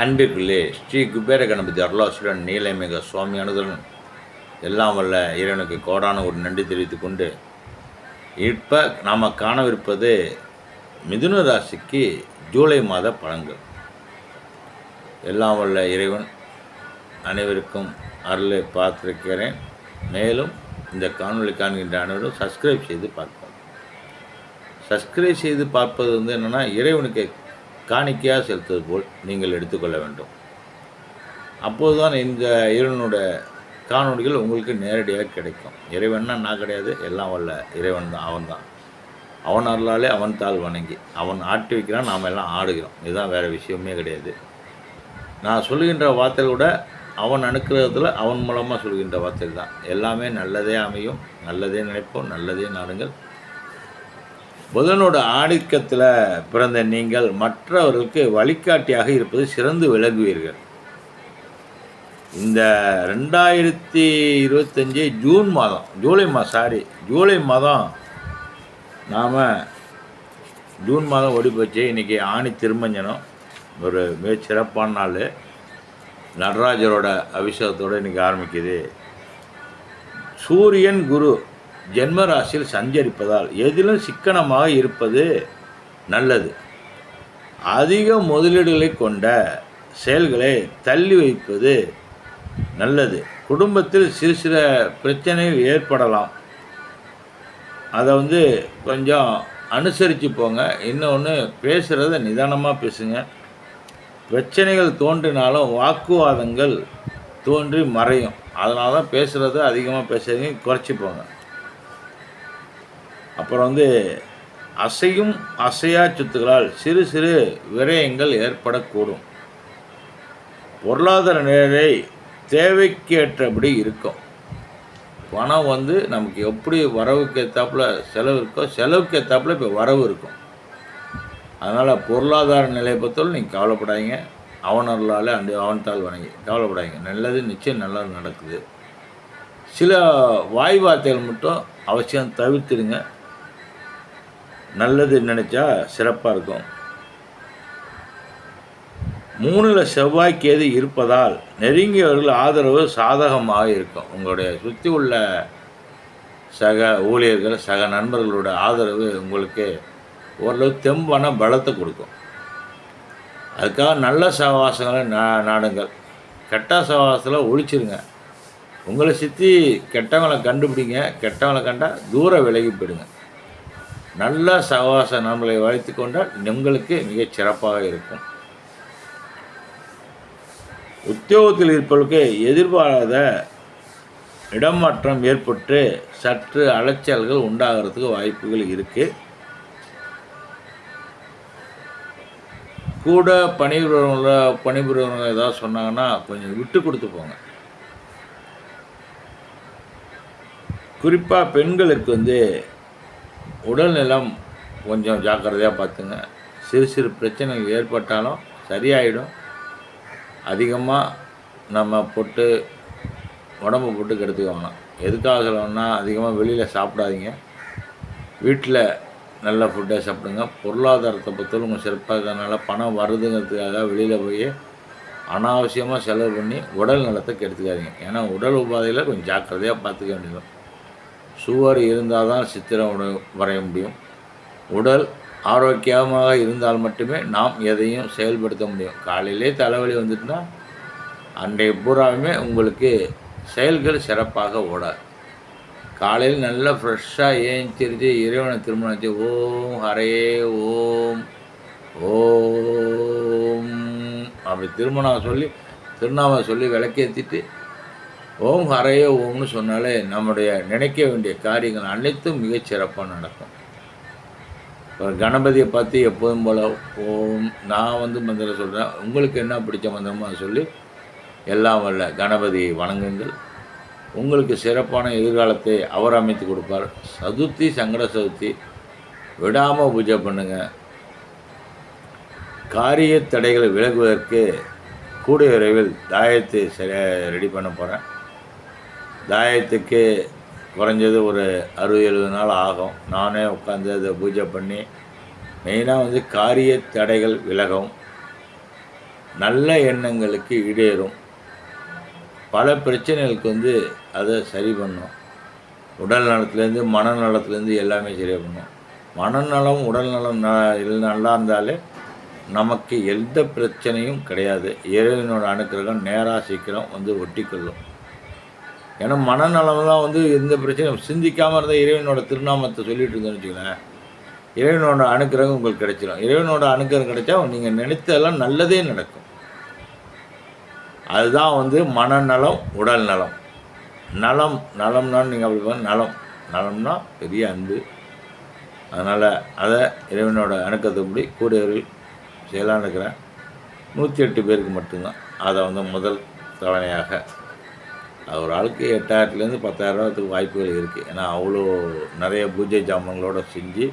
அன்பிற்குள்ளே ஸ்ரீ குபேர கணபதி அருளாசுரன் நீலமிக சுவாமி எல்லாம் வல்ல இறைவனுக்கு கோடான ஒரு நன்றி தெரிவித்து கொண்டு இப்போ நாம் காணவிருப்பது மிதுன ராசிக்கு ஜூலை மாத பழங்கள் எல்லாம் வல்ல இறைவன் அனைவருக்கும் அருளை பார்த்திருக்கிறேன். மேலும் இந்த காணொலி காண்கின்ற அனைவரும் சப்ஸ்கிரைப் செய்து பார்ப்போம் சப்ஸ்கிரைப் செய்து பார்ப்பது வந்து என்னென்னா இறைவனுக்கு காணிக்கையாக செலுத்துவது போல் நீங்கள் எடுத்துக்கொள்ள வேண்டும். அப்போதுதான் இந்த இறைவனோட காணொளிகள் உங்களுக்கு நேரடியாக கிடைக்கும். இறைவன்னா நான் கிடையாது எல்லாம் வல்ல இறைவன் தான் அவன் தான். அவன் அருளாலே அவன் தாள் வணங்கி அவன் ஆட்டி வைக்கிறான் நாம் எல்லாம் ஆடுகிறோம். இதுதான் வேறு விஷயமே கிடையாது. நான் சொல்லுகின்ற வார்த்தைகள் கூட அவன் அனுக்கிறதுல அவன் மூலமாக சொல்கின்ற வார்த்தைகள் தான். எல்லாமே நல்லதே அமையும் நல்லதே நினைப்போம் நல்லதே நாடுங்கள். புதனோட ஆதிக்கத்தில் பிறந்த நீங்கள் மற்றவர்களுக்கு வழிகாட்டியாக இருப்பது சிறந்து விளங்குவீர்கள். இந்த ரெண்டாயிரத்தி இருபத்தஞ்சி ஜூன் மாதம் ஜூலை மாதம் சாரி ஜூலை மாதம் நாம் ஜூன் மாதம் ஓடி போச்சு. இன்றைக்கி ஆணி திருமஞ்சனம் ஒரு மிக சிறப்பான நாள். நடராஜரோட அபிஷேகத்தோடு இன்றைக்கி ஆரம்பிக்குது. சூரியன் குரு ஜென்ம ராசியில் சஞ்சரிப்பதால் எதிலும் சிக்கனமாக இருப்பது நல்லது. அதிக முதலீடுகளை கொண்ட செயல்களை தள்ளி வைப்பது நல்லது. குடும்பத்தில் சிறு சிறு பிரச்சனைகள் ஏற்படலாம். அதை வந்து கொஞ்சம் அனுசரித்து போங்க. இன்னொன்று பேசுகிறத நிதானமாக பேசுங்க. பிரச்சனைகள் தோன்றினாலும் வாக்குவாதங்கள் தோன்றி மறையும். அதனால தான் பேசுகிறத அதிகமாக பேசுறதையும் குறைச்சி போங்க. அப்புறம் வந்து அசையும் அசையா சொத்துக்களால் சிறு சிறு விரயங்கள் ஏற்படக்கூடும். பொருளாதார நிலை தேவைக்கு ஏற்றபடி இருக்கும். பணம் வந்து நமக்கு எப்படி வரவுக்கு ஏற்றாப்புல செலவு இருக்கோ செலவுக்கு ஏற்றாப்புல இப்போ வரவு இருக்கும். அதனால் பொருளாதார நிலையை பொறுத்தவரை நீங்கள் கவலைப்படாதீங்க. அவனர்களால் அந்த அவன்தால் வணங்கி கவலைப்படாதீங்க. நல்லது நிச்சயம் நல்லது நடக்குது. சில வாய் வார்த்தைகள் மட்டும் அவசியம் தவிர்த்துடுங்க. நல்லது நினச்சா சிறப்பாக இருக்கும். மூணில் செவ்வாய் கேது இருப்பதால் நெருங்கியவர்கள் ஆதரவு சாதகமாக இருக்கும். உங்களுடைய சுற்றி உள்ள சக ஊழியர்கள் சக நண்பர்களோட ஆதரவு உங்களுக்கு ஓரளவு தெம்பான பலத்தை கொடுக்கும். அதுக்காக நல்ல சவாசங்களை நா நாடுங்கள். கெட்ட சவாசத்தில் ஒழிச்சிருங்க. உங்களை சுற்றி கெட்டவங்களை கண்டுபிடிங்க. கெட்டவங்களை கண்டால் தூர விலகி போயிடுங்க. நல்ல சகவாச நம்மளை வளைத்து கொண்டால் உங்களுக்கு மிகச் சிறப்பாக இருக்கும். உத்தியோகத்தில் இருப்பவர்களுக்கு எதிர்பாராத இடமாற்றம் ஏற்பட்டு சற்று அலைச்சல்கள் உண்டாகிறதுக்கு வாய்ப்புகள் இருக்குது கூட பணிபுரியவங்கள பணிபுரியவங்க ஏதாவது சொன்னாங்கன்னா கொஞ்சம் விட்டு கொடுத்து போங்க. குறிப்பாக பெண்களுக்கு வந்து உடல்நலம் கொஞ்சம் ஜாக்கிரதையாக பார்த்துங்க. சிறு சிறு பிரச்சனைகள் ஏற்பட்டாலும் சரியாயிடும். அதிகமாக நம்ம போட்டு உடம்பு போட்டு கெடுத்துக்க வேணாம் எதுக்காக சொல்லணும்னா அதிகமாக வெளியில் சாப்பிடாதீங்க. வீட்டில் நல்ல ஃபுட்டை சாப்பிடுங்க. பொருளாதாரத்தை பொறுத்தவரை உங்கள் சிறப்பாக இருக்கிறதுனால பணம் வருதுங்கிறதுக்காக வெளியில் போய் அனாவசியமாக செலவு பண்ணி உடல் நலத்தை கெடுத்துக்காதீங்க. ஏன்னா உடல் உபாதையில் கொஞ்சம் ஜாக்கிரதையாக பார்த்துக்க வேண்டியது சுவர் இருந்தால் தான் சித்திரம் வரைய முடியும். உடல் ஆரோக்கியமாக இருந்தால் மட்டுமே நாம் எதையும் செயல்படுத்த முடியும். காலையிலே தலைவலி வந்துட்டுனா அன்றைய பூராவுமே உங்களுக்கு செயல்கள் சிறப்பாக ஓடாது காலையில் நல்லா ஃப்ரெஷ்ஷாக ஏஞ்சிருச்சு இறைவனை திருமணம் ஓம் ஹரே ஓம் ஓம். அப்படி திருமணம் சொல்லி திருநாம சொல்லி விளக்கேற்றிட்டு ஓம் ஹரையோ ஓம்னு சொன்னாலே நம்முடைய நினைக்க வேண்டிய காரியங்கள் அனைத்தும் மிகச்சிறப்பாக நடக்கும். ஒரு கணபதியை பார்த்து எப்போதும் போல் ஓம் நான் வந்து மந்திரம் சொல்கிறேன் உங்களுக்கு என்ன பிடிச்ச மந்திரமோ அதை சொல்லி எல்லாம் வல்ல கணபதியை வணங்குங்கள். உங்களுக்கு சிறப்பான எதிர்காலத்தை அவர் அமைத்து கொடுப்பார். சதுர்த்தி சங்கட சதுர்த்தி விடாமல் பூஜை பண்ணுங்கள் காரிய தடைகளை விலகுவதற்கு கூடிய விரைவில் தாயத்தை சரியாக ரெடி பண்ண போகிறேன் தாயத்துக்கு குறைஞ்சது ஒரு அறுபது எழுபது நாள் ஆகும். நானே உட்காந்து அதை பூஜை பண்ணி மெயினாக வந்து காரிய தடைகள் விலகும் நல்ல எண்ணங்களுக்கு ஈடேறும். பல பிரச்சனைகளுக்கு வந்து அதை சரி பண்ணும். உடல் நலத்துலேருந்து மனநலத்துலேருந்து எல்லாமே சரியாக பண்ணும். மனநலம் உடல் நலம் நல்லா இருந்தாலே நமக்கு எந்த பிரச்சனையும் கிடையாது. இறைவனோட அனுக்கிரகம் நேராக சீக்கிரம் வந்து ஒட்டிக்கொள்ளும். ஏன்னா மனநலம்லாம் வந்து எந்த பிரச்சனையும் சிந்திக்காமல் இருந்தால் இறைவனோட திருநாமத்தை சொல்லிட்டு இருந்தேன்னு வச்சுக்கோங்களேன். இறைவனோட அணுக்கிரகம் உங்களுக்கு கிடைச்சிடும் இறைவனோட அணுக்கிரகம் கிடைச்சா நீங்கள் நினைத்ததெல்லாம் நல்லதே நடக்கும். அதுதான் வந்து மனநலம் உடல் நலம். நலம் நலம்னா நீங்கள் அப்படி நலம். நலம்னா பெரிய அன்பு. அதனால் அதை இறைவனோட அணுக்கத்தபடி கூடியவர்கள் செய்யலான்னு இருக்கிறேன் நூற்றி எட்டு பேருக்கு மட்டும்தான். அதை வந்து முதல் தவணையாக ஒரு ஆளுக்கு எட்டாயிரத்துலேருந்து பத்தாயிரரூபாத்துக்கு வாய்ப்புகள் இருக்குது ஏன்னா அவ்வளோ நிறைய பூஜை ஜாமான்களோட செஞ்சு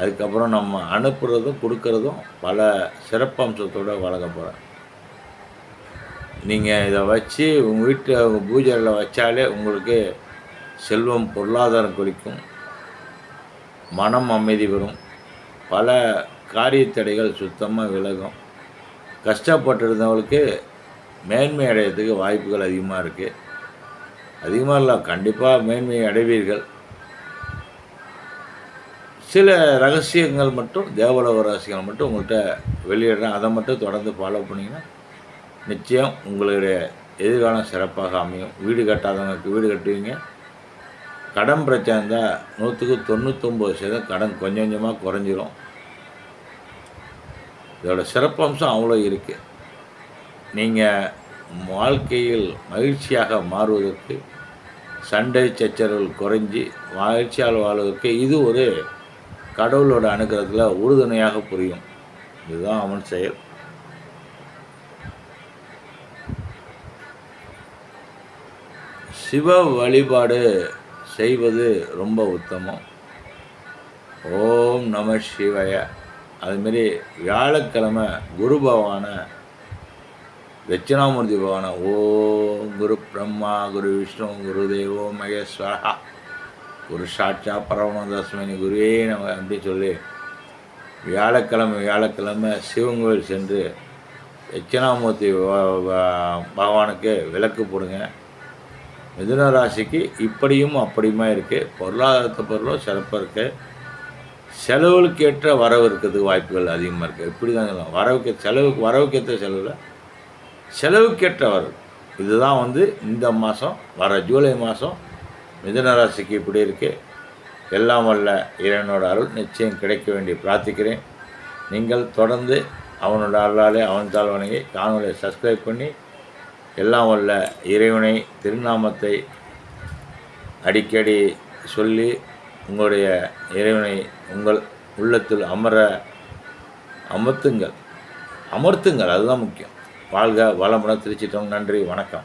அதுக்கப்புறம் நம்ம அனுப்புகிறதும் கொடுக்கறதும் பல சிறப்பம்சத்தோடு வழங்க போகிறேன் நீங்கள் இதை வச்சு உங்கள் வீட்டு உங்கள் பூஜையில் வச்சாலே உங்களுக்கு செல்வம் பொருளாதாரம் குறிக்கும் மனம் அமைதி வரும். பல காரியத்தடைகள் சுத்தமாக விலகும். கஷ்டப்பட்டிருந்தவங்களுக்கு மேன்மை அடையிறதுக்கு வாய்ப்புகள் அதிகமாக இருக்குது அதிகமாக இல்லை கண்டிப்பாக மேன்மை அடைவீர்கள். சில ரகசியங்கள் மட்டும் தேவலோக ரகசியங்கள் மட்டும் உங்கள்கிட்ட வெளியிடுறேன். அதை மட்டும் தொடர்ந்து ஃபாலோ பண்ணிங்கன்னா நிச்சயம் உங்களுடைய எதிர்காலம் சிறப்பாக அமையும். வீடு கட்டாதவங்களுக்கு வீடு கட்டுவீங்க. கடன் பிரச்சனை இருந்தால் நூற்றுக்கு தொண்ணூத்தொம்பது சதவீதம் கடன் கொஞ்சம் கொஞ்சமாக குறைஞ்சிரும். இதோட சிறப்பம்சம் அவ்வளோ இருக்குது நீங்கள் வாழ்க்கையில் மகிழ்ச்சியாக மாறுவதற்கு சண்டை சச்சரவுகள் குறைஞ்சி மகிழ்ச்சியால் வாழ்வதற்கு இது ஒரு கடவுளோட அனுகிரகத்தில் உறுதுணையாக புரியும். இதுதான் அவன் செயல். சிவ வழிபாடு செய்வது ரொம்ப உத்தமம். ஓம் நம சிவய. அதுமாரி வியாழக்கிழமை குரு பகவானை தட்சிணாமூர்த்தி பகவான ஓம் குரு பிரம்மா குரு விஷ்ணு குரு தேவோ மகேஸ்வரா குரு சாட்சா பரமதஸ்மினி குருவே நம்ம அப்படி சொல்லி வியாழக்கிழமை வியாழக்கிழமை சிவன் கோயில் சென்று தட்சிணாமூர்த்தி பகவானுக்கு விளக்கு போடுங்க. மிதுன ராசிக்கு இப்படியும் அப்படியுமா இருக்குது பொருளாதாரத்தை பொருளும் சிறப்பாக இருக்குது செலவுகளுக்கு ஏற்ற வரவு இருக்கிறதுக்கு வாய்ப்புகள் அதிகமாக இருக்குது இப்படி தான் சொல்லலாம். வரவுக்கு செலவுக்கு வரவுக்கு ஏற்ற செலவில் செலவுக்கேற்ற இதுதான் வந்து இந்த மாதம் வர ஜூலை மாதம் மிதுன ராசிக்கு இப்படி இருக்குது எல்லாம் வல்ல இறைவனோட அருள் நிச்சயம் கிடைக்க வேண்டி பிரார்த்திக்கிறேன். நீங்கள் தொடர்ந்து அவனோட அருளாலே அவன் தாழ்வனையை வணங்கி காணொலியை சப்ஸ்கிரைப் பண்ணி எல்லாம் வல்ல இறைவனை திருநாமத்தை அடிக்கடி சொல்லி உங்களுடைய இறைவனை உங்கள் உள்ளத்தில் அமர அமர்த்துங்கள். அமர்த்துங்கள் அதுதான் முக்கியம். வாழ்க வளமுடன் திருச்சிட்டோம் நன்றி வணக்கம்.